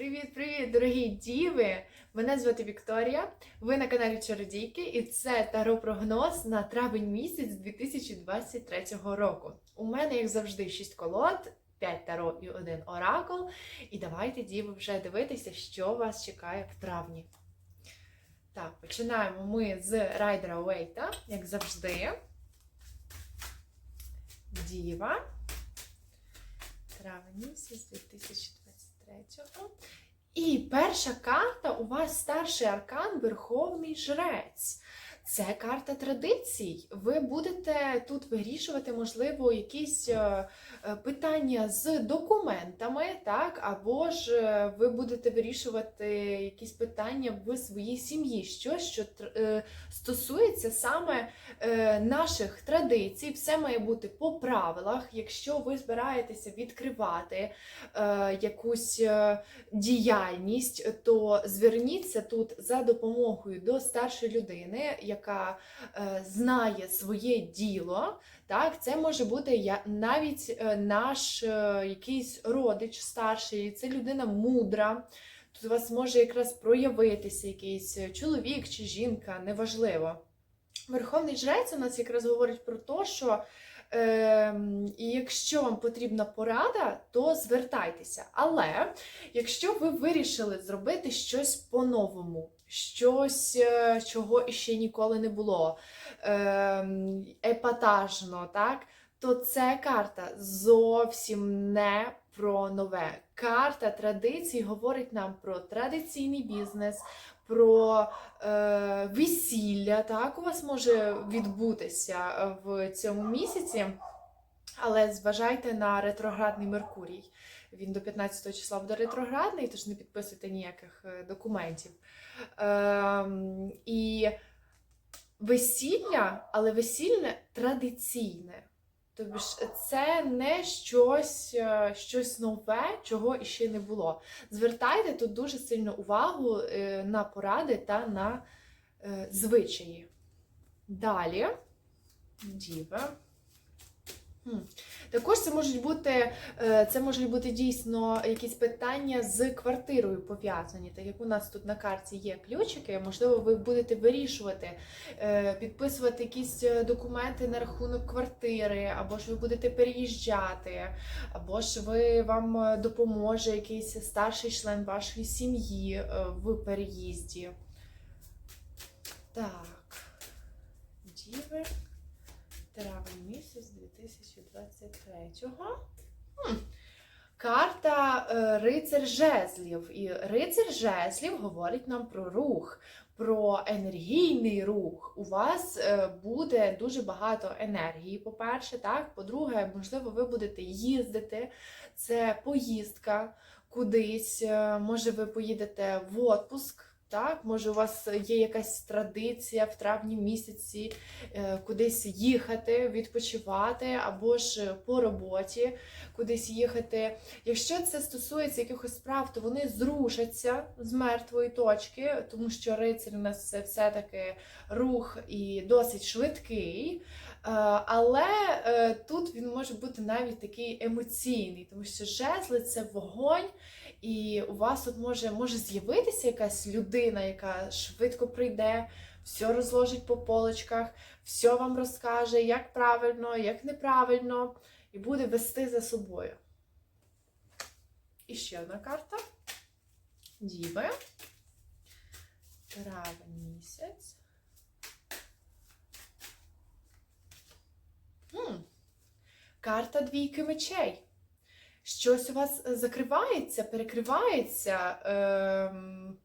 Привіт-привіт, дорогі діви! Мене звати Вікторія. Ви на каналі Чародійки, і це таро прогноз на травень місяць 2023 року. У мене, як завжди, 6 колод, 5 таро і 1 оракул. І давайте, діви, вже дивитися, що вас чекає в травні. Так, починаємо ми з Райдера Уейта, як завжди. Діва. Травень місяць 2023. І перша карта у вас старший аркан Верховний Жрець. Це карта традицій. Ви будете тут вирішувати, можливо, якісь е, е, питання з документами, так, або ж е, ви будете вирішувати якісь питання в своїй сім'ї, що е, стосується саме наших традицій. Все має бути по правилах. Якщо ви збираєтеся відкривати якусь діяльність, то зверніться тут за допомогою до старшої людини, яка е, знає своє діло. Так, це може бути навіть е, наш е, якийсь родич старший, це людина мудра. Тут у вас може якраз проявитися якийсь чоловік чи жінка, неважливо. Верховний жрець у нас якраз говорить про те, що е, якщо вам потрібна порада, то звертайтеся. Але якщо ви вирішили зробити щось по-новому, щось, е, чого ще ніколи не було, е, епатажно, так, то це карта зовсім не про нове. Карта традицій говорить нам про традиційний бізнес, про е, весілля. Так, у вас може відбутися е, в цьому місяці, але зважайте на ретроградний Меркурій. Він до 15 числа буде ретроградний, тож не підписуйте ніяких е, документів. Ем, і весілля, але весілля традиційне. Тобто ж це не щось, е, щось нове, чого іще не було. Звертайте тут дуже сильно увагу е, на поради та на звичаї. Далі, діва. Також це можуть бути е, це можуть бути дійсно якісь питання з квартирою пов'язані. Так як у нас тут на карті є ключики, можливо, ви будете вирішувати, е, підписувати якісь е, документи на рахунок квартири, або ж ви будете переїжджати, або ж ви вам допоможе якийсь старший член вашої сім'ї в переїзді. Так, діви. Травень місяць 2023-го. Хм. Карта е, рицар жезлів. І рицар жезлів говорить нам про рух, про енергійний рух. У вас е, буде дуже багато енергії, по-перше, так. По-друге, можливо, ви будете їздити. Це поїздка кудись. е, Може, ви поїдете в отпуск. Так, може, у вас є якась традиція в травні місяці е, кудись їхати, відпочивати, або ж по роботі кудись їхати. Якщо це стосується якихось справ, то вони зрушаться з мертвої точки, тому що рицар у нас це все-таки рух і досить швидкий. Е, Але е, тут він може бути навіть такий емоційний, тому що жезли це вогонь, і у вас тут може, може з'явитися якась людина, яка швидко прийде, все розложить по полочках, все вам розкаже, як правильно, як неправильно, і буде вести за собою. І ще одна карта. Діви. Травень місяць. Хм. Карта двійки мечей. Щось у вас е, закривається, перекривається, ем,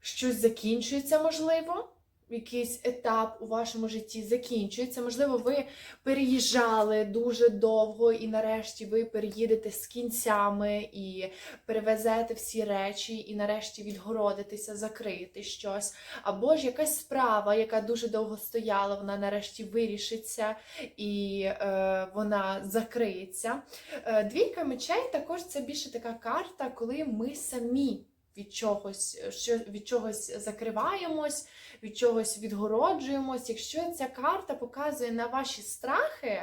щось закінчується, можливо. Якийсь етап у вашому житті закінчується. Можливо, ви переїжджали дуже довго, і нарешті ви переїдете з кінцями і перевезете всі речі, і нарешті відгородитеся, закрити щось. Або ж якась справа, яка дуже довго стояла, вона нарешті вирішиться і е, вона закриється. Е, Двійка мечей також це більше така карта, коли ми самі від чогось, що від чогось закриваємось, від чогось відгороджуємось. Якщо ця карта показує на ваші страхи,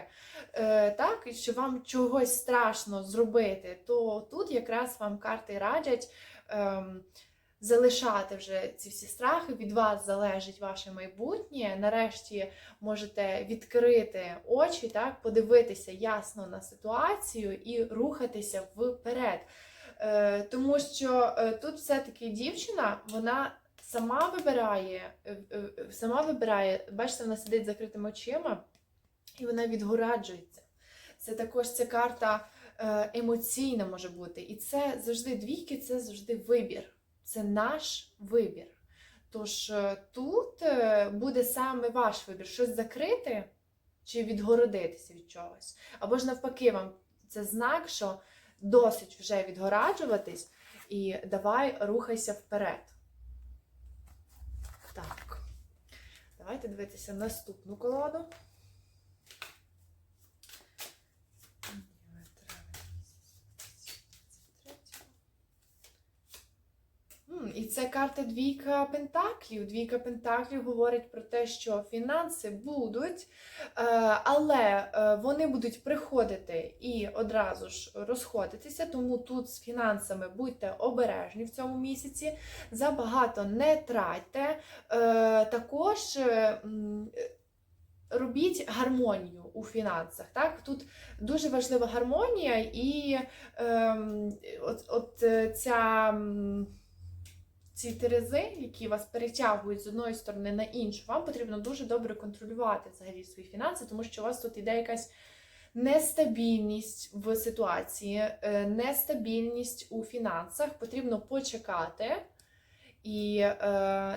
е, так, що вам чогось страшно зробити, то тут якраз вам карти радять. ем, Залишати вже ці всі страхи, від вас залежить ваше майбутнє. Нарешті можете відкрити очі, так, подивитися ясно на ситуацію і рухатися вперед. Е, тому що е, тут все-таки дівчина, вона сама вибирає, е, сама вибирає, бачите, вона сидить закритими очима і вона відгораджується. Це також ця карта емоційна може бути. І це завжди двійки, це завжди вибір. Це наш вибір. Тож тут буде саме ваш вибір: щось закрити чи відгородитися від чогось. Або ж навпаки, вам це знак, що досить вже відгораджуватись, і давай рухайся вперед. Так. Давайте дивитися наступну колоду. М, І це карта двійка пентаклів. Двійка пентаклів говорить про те, що фінанси будуть, е, але е, вони будуть приходити і одразу ж розходитися. Тому тут з фінансами будьте обережні в цьому місяці. Забагато не тратьте. Е, Також робіть гармонію у фінансах. Так? Тут дуже важлива гармонія, і ем, от, от ця. Ці терези, які вас перетягують з одної сторони на іншу, вам потрібно дуже добре контролювати взагалі свої фінанси, тому що у вас тут іде якась нестабільність в ситуації, е, нестабільність у фінансах. Потрібно почекати і е,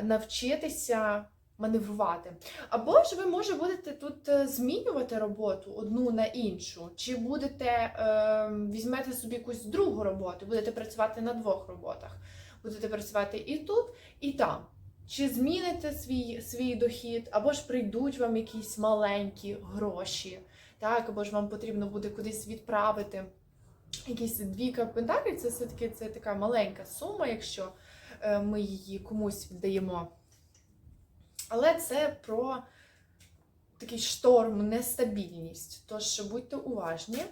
навчитися маневрувати. Або ж ви може будете тут е, змінювати роботу одну на іншу, чи будете е, візьмете собі якусь другу роботу, будете працювати на двох роботах будете працювати і тут, і там. Чи зміните свій свій дохід, або ж прийдуть вам якісь маленькі гроші, так, або ж вам потрібно буде кудись відправити якісь двійка пентаклів, це все-таки це така маленька сума, якщо е, ми її комусь віддаємо. Але це про такий шторм, нестабільність. Тож будьте уважні.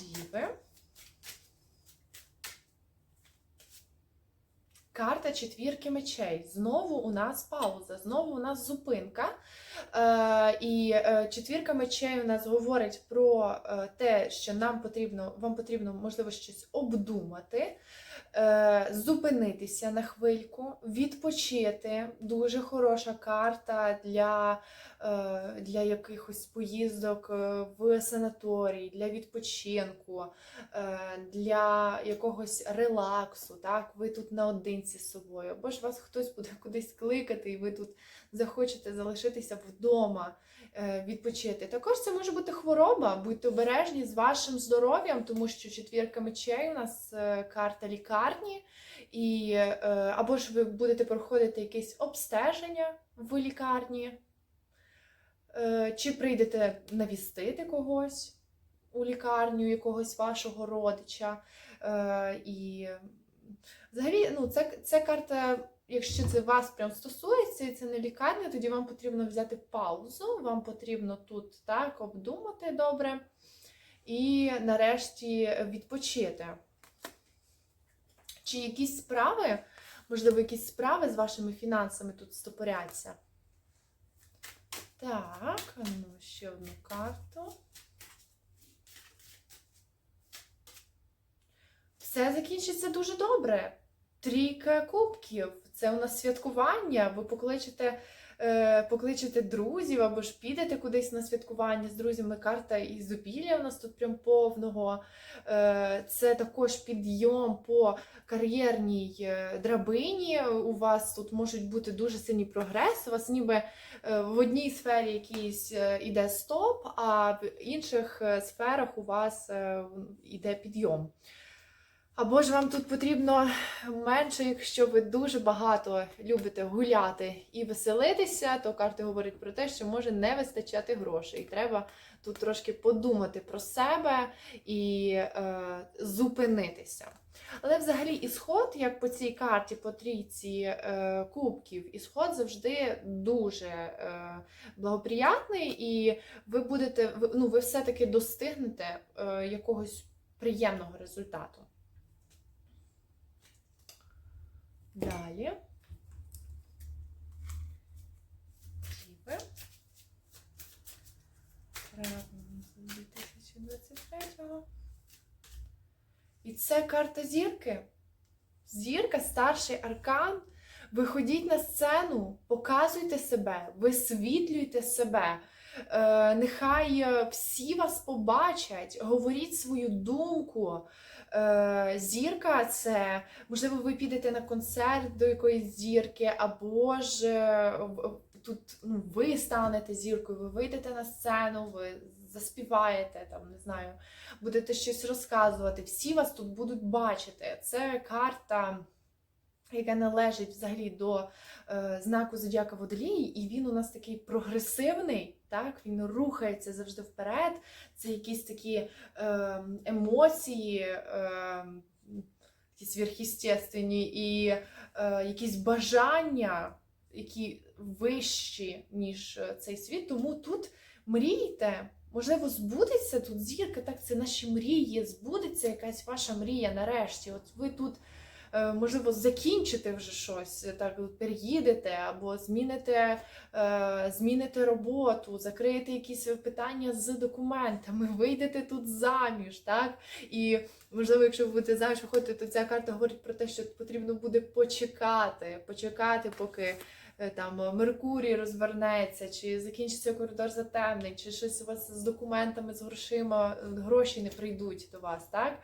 Діви. Карта четвірки мечей. Знову у нас пауза, знову у нас зупинка. Е, І е, четвірка мечей у нас говорить про е, те, що нам потрібно, вам потрібно, можливо, щось обдумати, зупинитися на хвильку, відпочити. Дуже хороша карта для, е, для якихось поїздок е, в санаторій, для відпочинку, е, для якогось релаксу. Так? Ви тут наодинці з собою, або ж вас хтось буде кудись кликати, і ви тут захочете залишитися вдома, е, відпочити. Також це може бути хвороба, будьте обережні з вашим здоров'ям, тому що четвірка мечей у нас е, карта лікарні, і, е, або ж ви будете проходити якесь обстеження в лікарні, е, чи прийдете навістити когось у лікарню, якогось вашого родича. Е, І взагалі, ну, це, це карта. Якщо це вас прям стосується, і це не лікарня, тоді вам потрібно взяти паузу, вам потрібно тут так обдумати добре і нарешті відпочити. Чи якісь справи, можливо, якісь справи з вашими фінансами тут стопоряться? Так, ну ще одну карту. Все закінчиться дуже добре. Трійка кубків. Це у нас святкування. Ви покличете, е, покличете друзів або ж підете кудись на святкування з друзями. Карта ізобілія у нас тут прям повного. Е, це також підйом по кар'єрній е, драбині. У вас тут можуть бути дуже сильний прогрес. У вас ніби в одній сфері якийсь іде стоп, а в інших сферах у вас іде підйом. Або ж вам тут потрібно менше, якщо ви дуже багато любите гуляти і веселитися, то карти говорять про те, що може не вистачати грошей. І треба тут трошки подумати про себе і е, зупинитися. Але взагалі ісход, як по цій карті, по трійці е, кубків, ісход завжди дуже е, благоприятний, і ви будете, ну, ви все-таки достигнете е, якогось приємного результату. Далі. Діви. Травень 2023. І це карта зірки. Зірка, старший аркан. Виходіть на сцену, показуйте себе, висвітлюйте себе. Е, нехай е, всі вас побачать, говоріть свою думку. Е, зірка це, можливо, ви підете на концерт до якоїсь зірки, або ж тут ну, ви станете зіркою, ви вийдете на сцену, ви заспіваєте, там, не знаю, будете щось розказувати. Всі вас тут будуть бачити. Це карта, яка належить взагалі до е, знаку Зодіака Водолії, і він у нас такий прогресивний. Так, він рухається завжди вперед. Це якісь такі е, емоції, е, якісь сверхъестественні, і е, якісь бажання, які вищі, ніж е, цей світ. Тому тут мрійте. Можливо, збудеться тут зірка, так це наші мрії, збудеться якась ваша мрія нарешті. От ви тут, можливо, закінчите вже щось, так переїдете або зміните, е, зміните роботу, закриєте якісь питання з документами, вийдете тут заміж, так? І можливо, якщо ви будете заміж виходити, то ця карта говорить про те, що потрібно буде почекати, почекати, поки е, там Меркурій розвернеться, чи закінчиться коридор затемнень, чи щось у вас з документами, з грошима, е, гроші не прийдуть до вас, так?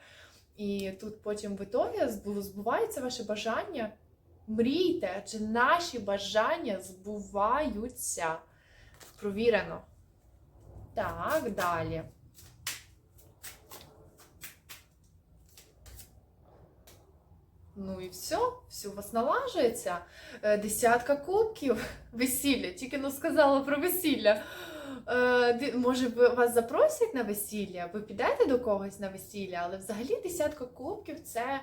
І тут потім в ітогі збувається ваше бажання. Мрійте, адже наші бажання збуваються. Провірено. Так, далі. Ну і все, все у вас налажується. Е, Десятка кубків, весілля. Тільки ну сказала про весілля. Е, Може, вас запросять на весілля, ви підете до когось на весілля, але взагалі десятка кубків це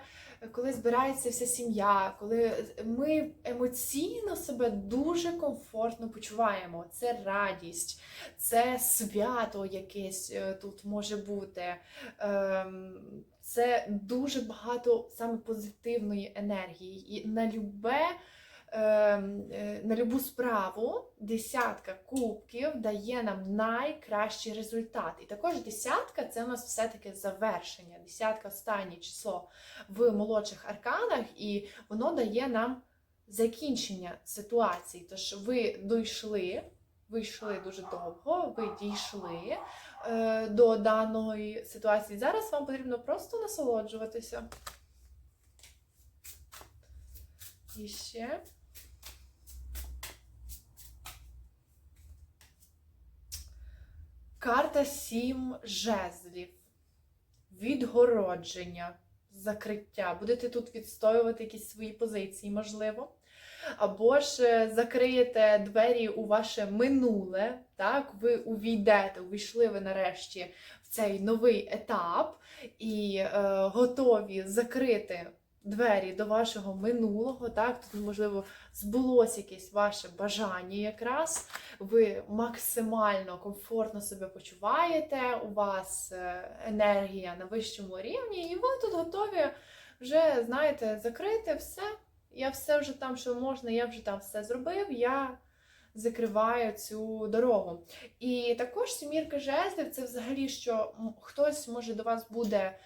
коли збирається вся сім'я, коли ми емоційно себе дуже комфортно почуваємо. Це радість, це свято якесь е, тут може бути. Ем, Це дуже багато саме позитивної енергії. І на любе. Ем, е, На любу справу десятка кубків дає нам найкращий результат. І також десятка це у нас все-таки завершення. Десятка останнє число в молодших арканах, і воно дає нам закінчення ситуації. Тож ви дійшли, ви йшли дуже довго, ви дійшли е, до даної ситуації. Зараз вам потрібно просто насолоджуватися. І. Карта сім жезлів. Відгородження, закриття. Будете тут відстоювати якісь свої позиції, можливо. Або ж е, закриєте двері у ваше минуле, так, ви увійдете, увійшли ви нарешті в цей новий етап і е, готові закрити двері до вашого минулого. Так, тут, можливо, збулося якесь ваше бажання якраз. Ви максимально комфортно себе почуваєте, у вас е, енергія на вищому рівні, і ви тут готові вже, знаєте, закрити все. Я все вже там, що можна, я вже там все зробив. Я закриваю цю дорогу. І також сімірка жезлів це взагалі, що хтось може до вас буде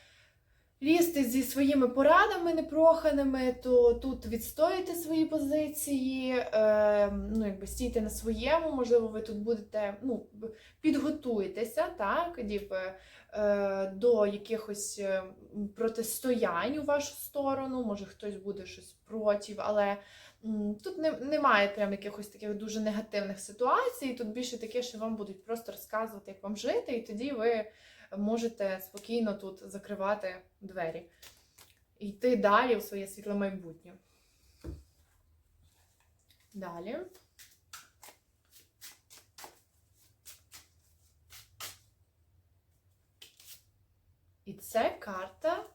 лізти зі своїми порадами непроханими, то тут відстоїте свої позиції, е, ну, якби стійте на своєму, можливо, ви тут будете, ну, підготуєтеся, так, ніби, е, до якихось е, протистоянь у вашу сторону, може хтось буде щось проти, але тут не, немає прям якихось таких дуже негативних ситуацій. Тут більше таке, що вам будуть просто розказувати, як вам жити, і тоді ви можете спокійно тут закривати двері. йти далі у своє світле майбутнє. Далі. І це карта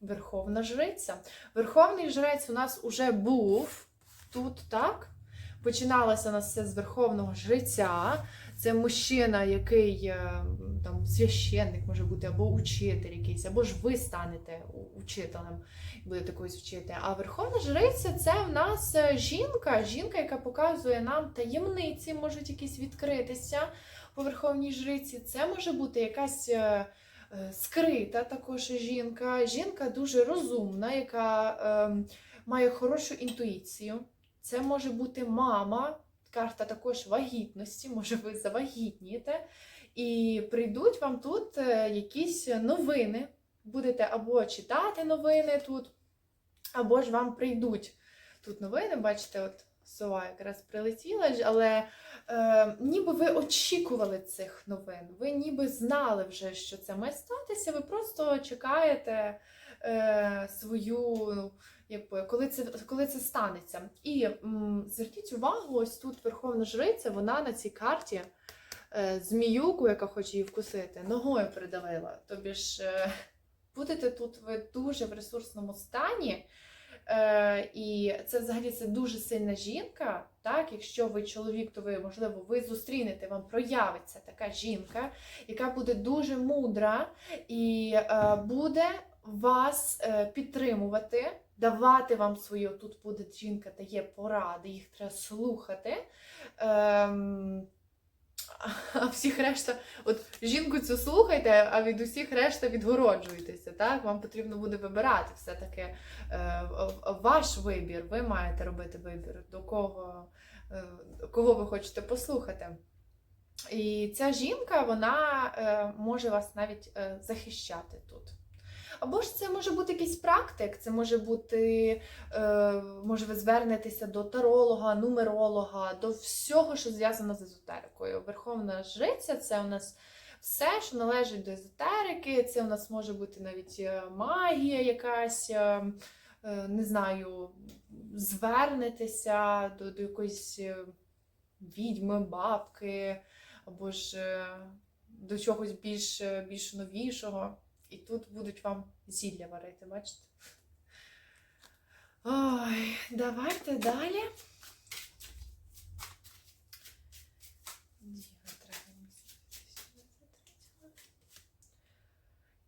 Верховна Жриця. Верховний жрець у нас уже був тут, так? Починалося нас все з Верховного Жриця. Це мужчина, який е, там священник може бути, або учитель якийсь, або ж ви станете учителем і будете когось вчити. А Верховна Жриця це в нас е, жінка, жінка, яка показує нам таємниці, можуть якісь відкритися по Верховній Жриці. Це може бути якась. е, е, Скрита також жінка, жінка дуже розумна, яка ем, має хорошу інтуїцію. Це може бути мама, карта також вагітності, може ви завагітнієте. І прийдуть вам тут е, якісь новини. Будете або читати новини тут, або ж вам прийдуть тут новини. Бачите, от сова якраз прилетіла, але е, ніби ви очікували цих новин. Ви ніби знали вже, що це має статися. Ви просто чекаєте е, свою. ну, Якби, коли це коли це станеться. І м, зверніть увагу, ось тут Верховна Жриця, вона на цій карті е, зміюку, яка хоче її вкусити, ногою придавила. Тобі ж е, будете тут ви дуже в ресурсному стані. Е, і це взагалі це дуже сильна жінка. Так, якщо ви чоловік, то ви можливо ви зустрінете, вам проявиться така жінка, яка буде дуже мудра і буде вас підтримувати, давати вам свою. Тут буде жінка дає поради, їх треба слухати. Ем, а всіх решта, от жінку цю слухайте, а від усіх решта відгороджуєтеся. Так? Вам потрібно буде вибирати все-таки е, ваш вибір. Ви маєте робити вибір, до кого, е, кого ви хочете послухати. І ця жінка вона е, може вас навіть е, захищати тут. Або ж це може бути якийсь практик, це може бути, е, може ви звернетеся до таролога, нумеролога, до всього, що зв'язано з езотерикою. Верховна жриця це у нас все, що належить до езотерики, це у нас може бути навіть е, магія якась, е, е, не знаю, звернетеся до, до якоїсь відьми, бабки, або ж до чогось більш, більш новішого. І тут будуть вам зілля варити, бачите? Ой, давайте далі.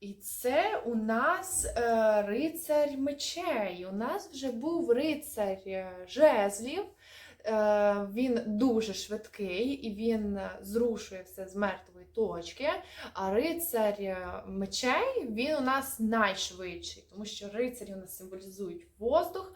І це у нас е, рицарь мечей. У нас вже був рицарь е, жезлів. Е, він дуже швидкий і він зрушує все з мертвої точки. А рицар е, мечей він у нас найшвидший, тому що рицарі у нас символізують воздух,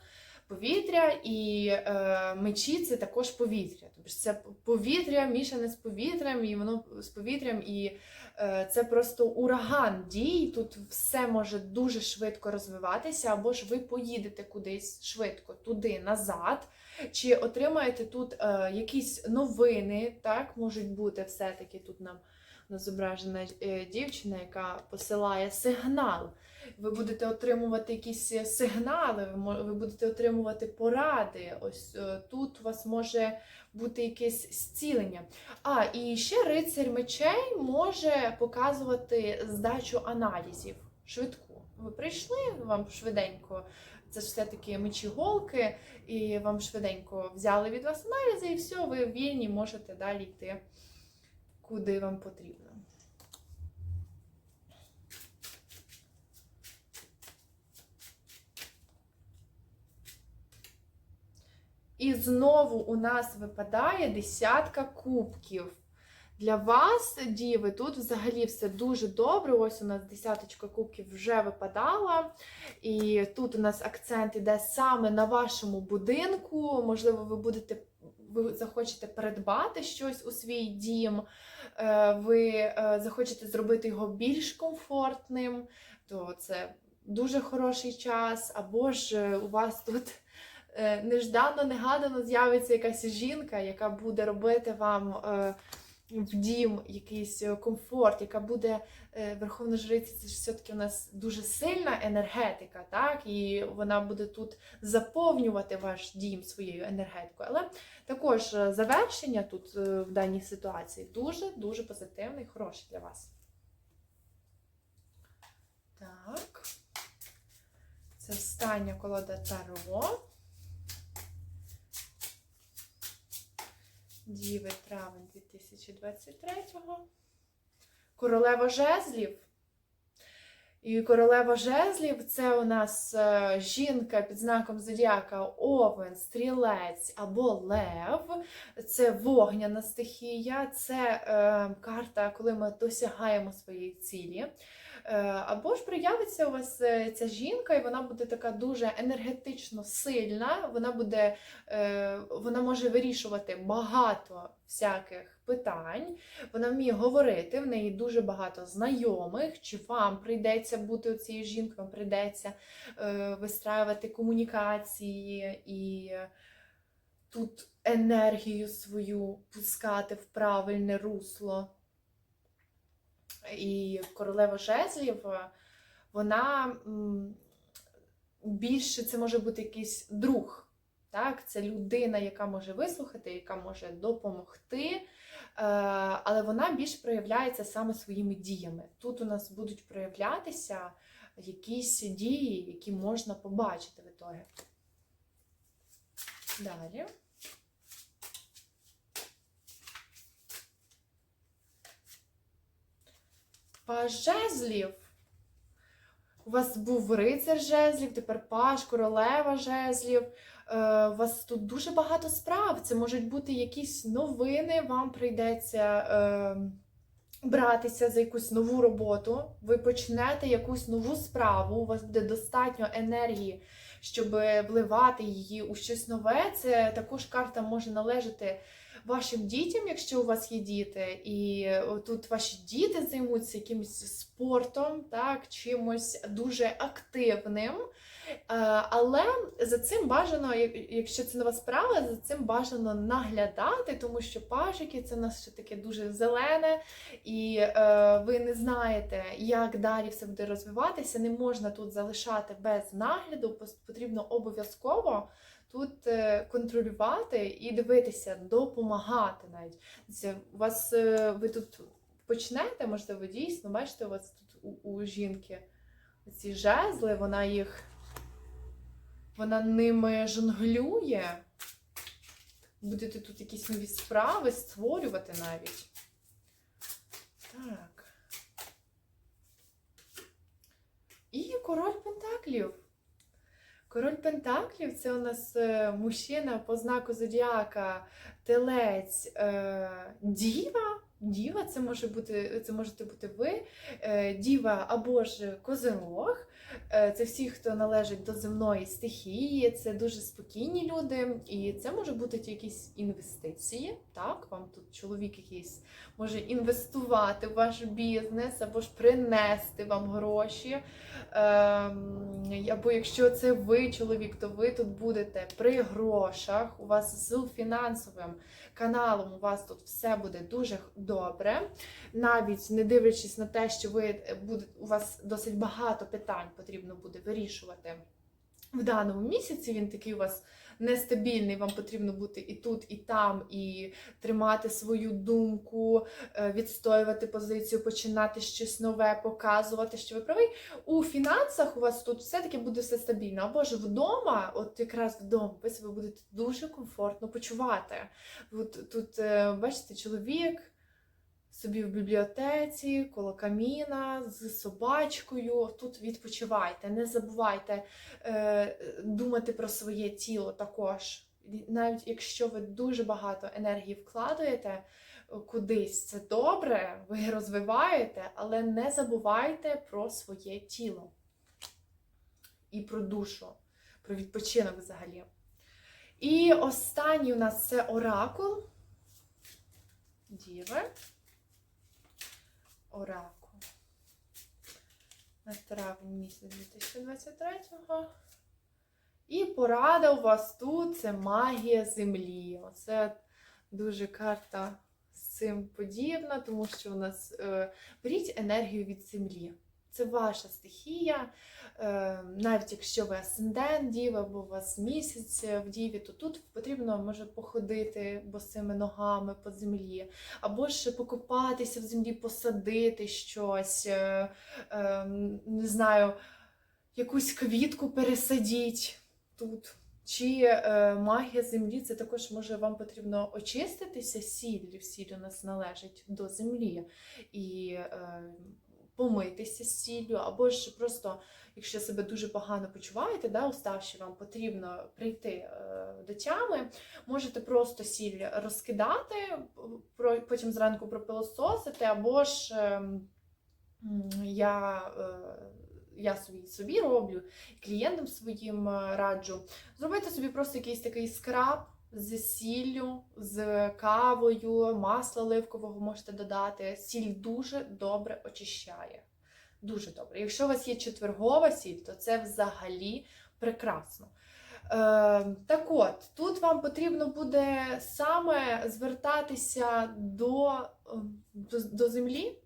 повітря, і е, мечі це також повітря. Тобто це повітря мішане з повітрям, і воно з повітрям, і е, це просто ураган дій. Тут все може дуже швидко розвиватися, або ж ви поїдете кудись швидко туди назад. Чи отримаєте тут е, якісь новини, так можуть бути все-таки тут нам зображена е, дівчина, яка посилає сигнал. Ви будете отримувати якісь е, сигнали, ви, будете отримувати поради. Ось е, тут у вас може бути якесь зцілення. А, і ще рицарь мечей може показувати здачу аналізів швидку. Ви прийшли, вам швиденько. Це ж все-таки мечі голки, і вам швиденько взяли від вас аналізи, і все, ви вільні можете далі йти, куди вам потрібно. І знову у нас випадає десятка кубків. Для вас, діви, тут взагалі все дуже добре. Ось у нас десяточка кубків вже випадала. І тут у нас акцент іде саме на вашому будинку. Можливо, ви будете ви захочете передбати щось у свій дім, е, ви е, захочете зробити його більш комфортним, то це дуже хороший час. Або ж е, у вас тут неждано, негадано з'явиться якась жінка, яка буде робити вам. е, в дім якийсь е, комфорт, яка буде е, верховна жриця, це ж все-таки у нас дуже сильна енергетика, так? І вона буде тут заповнювати ваш дім своєю енергетикою. Але також е, завершення тут е, в даній ситуації дуже-дуже позитивне і хороше для вас. Так. Це остання колода Таро. Діви травень 2023-го. Королева жезлів. І королева жезлів це у нас е, жінка під знаком зодіака Овен, Стрілець або Лев. Це вогняна стихія, це е, карта, коли ми досягаємо своєї цілі. Е, Або ж проявиться у вас е, ця жінка, і вона буде така дуже енергетично сильна. Вона буде, е, вона може вирішувати багато всяких питань. Вона вміє говорити, в неї дуже багато знайомих. Чи вам прийдеться бути цією жінкою, вам прийдеться вистраювати комунікації і тут енергію свою пускати в правильне русло. І королева жезлів, е, вона більше це може бути якийсь друг. Так? Це людина, яка може вислухати, яка може допомогти, е, але вона більш проявляється саме своїми діями. Тут у нас будуть проявлятися якісь дії, які можна побачити в ітогі. Далі. Жезлів. У вас був рицар жезлів, тепер паж, королева жезлів. Е, у вас тут дуже багато справ. Це можуть бути якісь новини, вам прийдеться е, братися за якусь нову роботу. Ви почнете якусь нову справу, у вас буде достатньо енергії, щоб вливати її у щось нове. Це також карта може належати вашим дітям, якщо у вас є діти, і тут ваші діти займуться якимось спортом, так, чимось дуже активним. Е, Але за цим бажано, якщо це нова справа, за цим бажано наглядати, тому що пажики це в нас ще таке дуже зелене, і е, ви не знаєте, як далі все буде розвиватися. Не можна тут залишати без нагляду, потрібно обов'язково тут е, контролювати і дивитися, допомагати навіть. У вас е, ви тут почнете, можливо, дійсно, бачите, у вас тут у, у жінки ці жезли, вона їх вона ними жонглює. Будете тут якісь нові справи створювати навіть. Так. І король Пентаклів. Король Пентаклів це у нас е, мужчина по знаку зодіака, телець, е, діва. Діва, це може бути, це можете бути ви, е, діва або ж козирог. Е, Це всі, хто належить до земної стихії, це дуже спокійні люди, і це може бути якісь інвестиції. Так, вам тут чоловік якийсь може інвестувати в ваш бізнес або ж принести вам гроші. Ем, Або якщо це ви чоловік, то ви тут будете при грошах. У вас з фінансовим каналом у вас тут все буде дуже добре. Навіть не дивлячись на те, що ви буде, у вас досить багато питань потрібно буде вирішувати. В даному місяці він такий у вас нестабільний, вам потрібно бути і тут, і там, і тримати свою думку, е, відстоювати позицію, починати щось нове, показувати, що ви правий. У фінансах у вас тут все-таки буде все стабільно. Або ж вдома, от якраз вдома, ви себе будете дуже комфортно почувати. От, тут, е, бачите, чоловік собі в бібліотеці, коло каміна, з собачкою. Тут відпочивайте, не забувайте е, думати про своє тіло також. Навіть якщо ви дуже багато енергії вкладаєте е, кудись, це добре, ви розвиваєте, але не забувайте про своє тіло і про душу, про відпочинок взагалі. І останній у нас це оракул. Діви. Оракул. На травень місяць 2023-го. І порада у вас тут це магія землі. Оце дуже карта з цим подібна, тому що у нас е, беріть енергію від землі. Це ваша стихія. Е, навіть якщо ви асцендент діви, або у вас місяць в діві, то тут потрібно може походити босими ногами по землі, або ж покопатися в землі, посадити щось, е, е, не знаю, якусь квітку пересадіть тут. Чи е, магія землі, це також може вам потрібно очиститися сіллю. Сіль у нас належить до землі. І е, помитися з сіллю, або ж просто, якщо себе дуже погано почуваєте, да, уставши, вам потрібно прийти е, до тями, можете просто сіль розкидати, потім зранку пропилососити, або ж е, я. Е, я собі, собі роблю, клієнтам своїм е, раджу. Зробити собі просто якийсь такий скраб з сіллю, з кавою, масла оливкового можете додати. Сіль дуже добре очищає. Дуже добре. Якщо у вас є четвергова сіль, то це взагалі прекрасно. Е, так от, тут вам потрібно буде саме звертатися до, е, до, до землі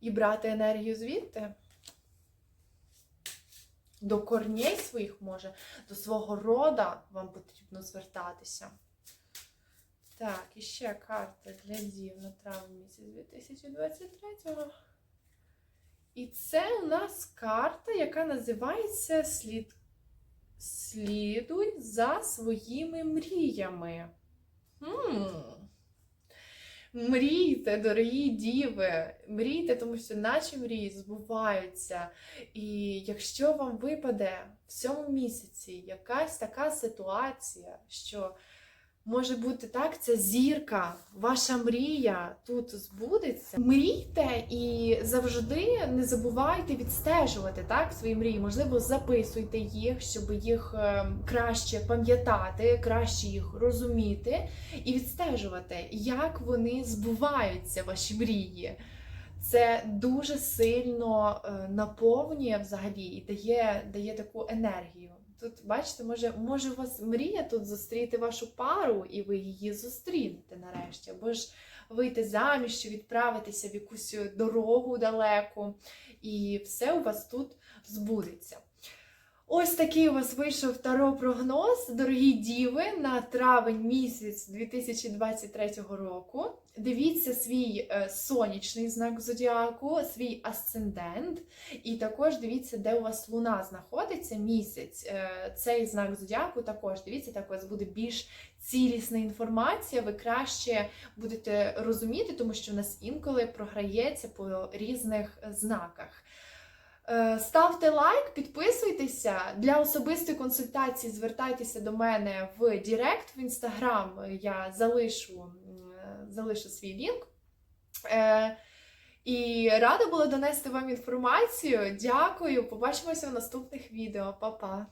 і брати енергію звідти. До корней своїх може, до свого рода вам потрібно звертатися. Так, і ще карта для дів на травень місяць 2023. І це у нас карта, яка називається Слід... Слідуй за своїми мріями. Хм. Мрійте, дорогі діви, мрійте, тому що наші мрії збуваються. І якщо вам випаде в цьому місяці якась така ситуація, що може бути так, ця зірка, ваша мрія тут збудеться. Мрійте і завжди не забувайте відстежувати так свої мрії. Можливо, записуйте їх, щоб їх е, краще пам'ятати, краще їх розуміти і відстежувати, як вони збуваються, ваші мрії. Це дуже сильно е, наповнює взагалі і дає, дає таку енергію. Тут, бачите, може, може у вас мрія тут зустріти вашу пару, і ви її зустрінете нарешті, або ж вийти заміж, чи відправитися в якусь дорогу далеку, і все у вас тут збудеться. Ось такий у вас вийшов таро прогноз, дорогі діви, на травень місяць 2023 року. Дивіться свій е, сонячний знак зодіаку, свій асцендент, і також дивіться, де у вас луна знаходиться місяць. Е, цей знак зодіаку також дивіться, так у вас буде більш цілісна інформація. Ви краще будете розуміти, тому що у нас інколи програється по різних знаках. Е, Ставте лайк, підписуйтеся. Для особистої консультації звертайтеся до мене в Директ в інстаграм. Я залишу, залишу свій лінк. Е, І рада була донести вам інформацію. Дякую. Побачимося в наступних відео. Па-па!